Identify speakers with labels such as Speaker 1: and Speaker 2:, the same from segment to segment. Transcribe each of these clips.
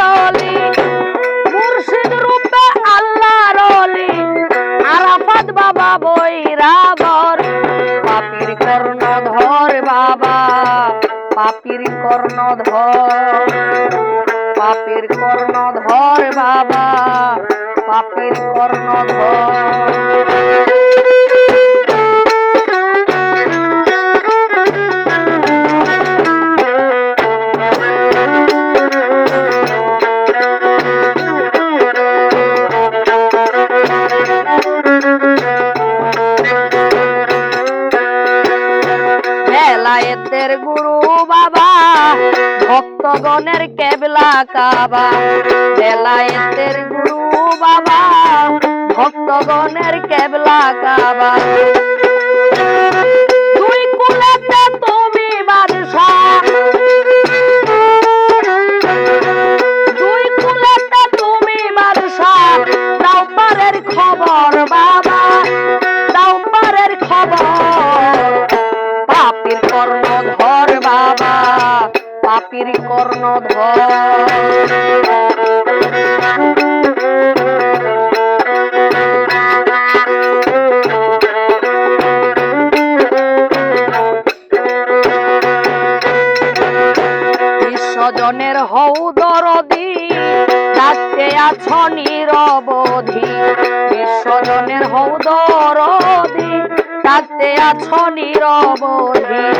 Speaker 1: অলি। মুর্শিদ রূপে আল্লাহর অলি। আরাফাত বাবা বৈরাবর পাপির কর্ণধর বাবা। পাপির কর্ণধর। পাপির কর্ণধর বাবা। পাপির কর্ণধর। বেলায়েতের গুরু বাবা ভক্তগণের কেবলা কাবা। বেলায়েতের গুরু বাবা ভক্তগণের কেবলা কাবা। কর্ণধর বিশ্বজনের হৌ দরদি ডাকতে আছ নিরবধি। বিশ্বজনের হৌ দরদি ডাকতে আছ নিরবধি।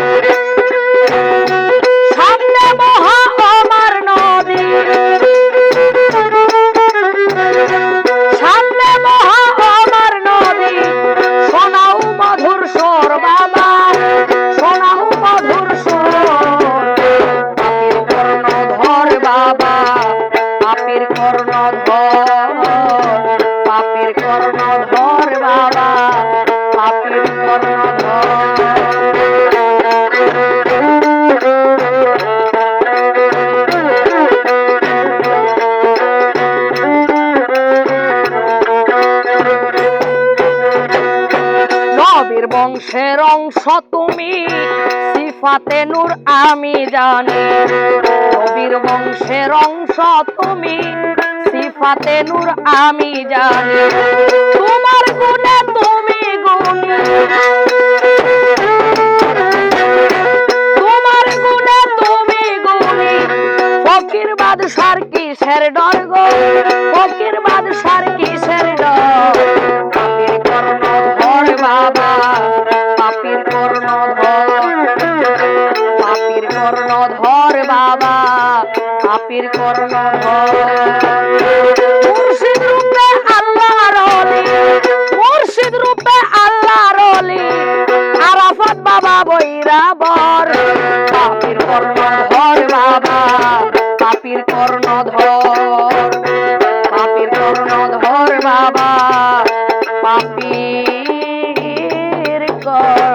Speaker 1: পাপির কর্ণধর বাবা, পাপির নবীর বংশের অংশ তুমি, সিফাতে নূর আমি জানি। নবীর বংশের অংশ তুমি সিফাতে নূর, আমি জানি। তোমার গুণে তুমি গুণী। তোমার গুণে তুমি গুণী। ফকির বাদশার কিসের ডর গো? ফকির বাদশার পাপের রূপে আল্লাহ রলে মুর্শিদ রূপে আল্লাহ রলে আরাফাত বাবা বৈরা বর, পাপের কর্ণ ধর বাবা কর্ণ ধর। কর্ণ ধর বাবা কর